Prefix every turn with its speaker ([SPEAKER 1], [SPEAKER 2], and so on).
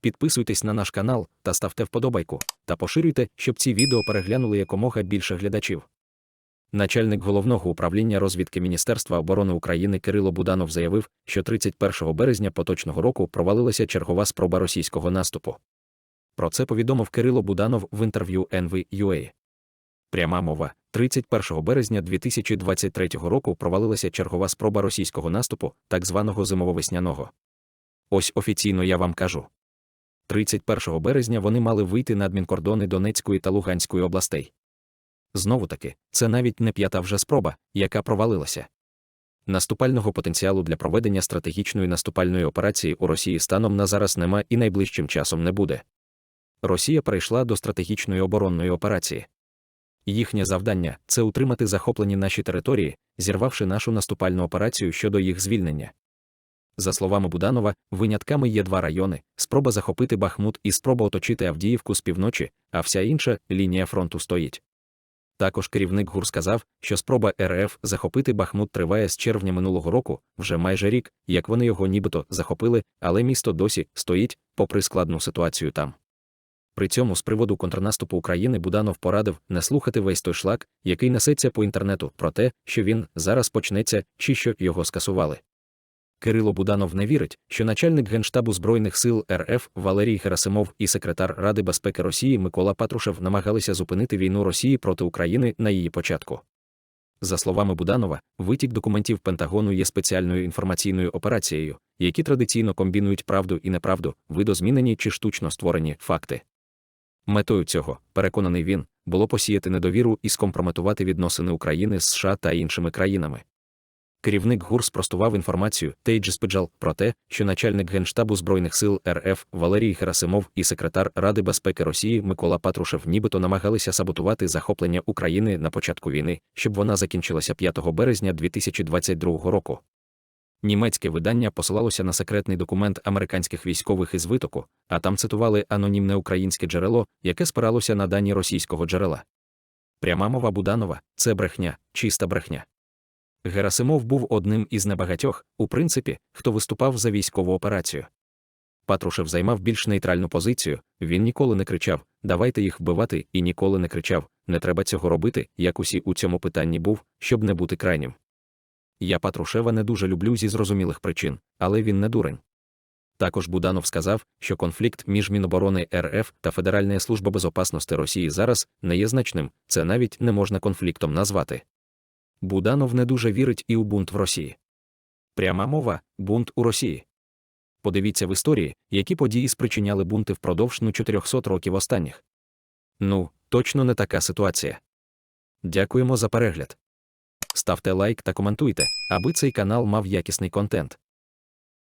[SPEAKER 1] підписуйтесь на наш канал та ставте вподобайку, та поширюйте, щоб ці відео переглянули якомога більше глядачів. Начальник головного управління розвідки Міністерства оборони України Кирило Буданов заявив, що 31 березня поточного року провалилася чергова спроба російського наступу. Про це повідомив Кирило Буданов в інтерв'ю NV.UA. Пряма мова 31 березня 2023 року провалилася чергова спроба російського наступу, так званого зимово-весняного. Ось офіційно я вам кажу. 31 березня вони мали вийти на адмінкордони Донецької та Луганської областей. Знову таки, це навіть не п'ята вже спроба, яка провалилася. Наступального потенціалу для проведення стратегічної наступальної операції у Росії станом на зараз нема і найближчим часом не буде. Росія перейшла до стратегічної оборонної операції. Їхнє завдання це утримати захоплені наші території, зірвавши нашу наступальну операцію щодо їх звільнення. За словами Буданова, винятками є два райони: спроба захопити Бахмут і спроба оточити Авдіївку з півночі, а вся інша лінія фронту стоїть. Також керівник ГУР сказав, що спроба РФ захопити Бахмут триває з червня минулого року, вже майже рік, як вони його нібито захопили, але місто досі стоїть, попри складну ситуацію там. При цьому з приводу контрнаступу України Буданов порадив не слухати весь той шлак, який несеться по інтернету, про те, що він зараз почнеться чи що його скасували. Кирило Буданов не вірить, що начальник Генштабу Збройних сил РФ Валерій Герасимов і секретар Ради безпеки Росії Микола Патрушев намагалися зупинити війну Росії проти України на її початку. За словами Буданова, витік документів Пентагону є спеціальною інформаційною операцією, які традиційно комбінують правду і неправду, видозмінені чи штучно створені факти. Метою цього, переконаний він, було посіяти недовіру і скомпрометувати відносини України з США та іншими країнами. Керівник ГУР спростував інформацію Тейджі Спеджал про те, що начальник Генштабу Збройних сил РФ Валерій Герасимов і секретар Ради безпеки Росії Микола Патрушев нібито намагалися саботувати захоплення України на початку війни, щоб вона закінчилася 5 березня 2022 року. Німецьке видання посилалося на секретний документ американських військових із витоку, а там цитували анонімне українське джерело, яке спиралося на дані російського джерела. Пряма мова Буданова це брехня, чиста брехня. Герасимов був одним із небагатьох, у принципі, хто виступав за військову операцію. Патрушев займав більш нейтральну позицію, він ніколи не кричав Давайте їх вбивати, і ніколи не кричав Не треба цього робити, як усі у цьому питанні був, щоб не бути крайнім. Я Патрушева не дуже люблю зі зрозумілих причин, але він не дурень. Також Буданов сказав, що конфлікт між Міноборони РФ та Федеральна служба безопасності Росії зараз не є значним, це навіть не можна конфліктом назвати. Буданов не дуже вірить і у бунт в Росії. Пряма мова бунт у Росії. Подивіться в історії, які події спричиняли бунти впродовж ну 400 років останніх. Ну, точно не така ситуація. Дякуємо за перегляд. Ставте лайк та коментуйте, аби цей канал мав якісний контент.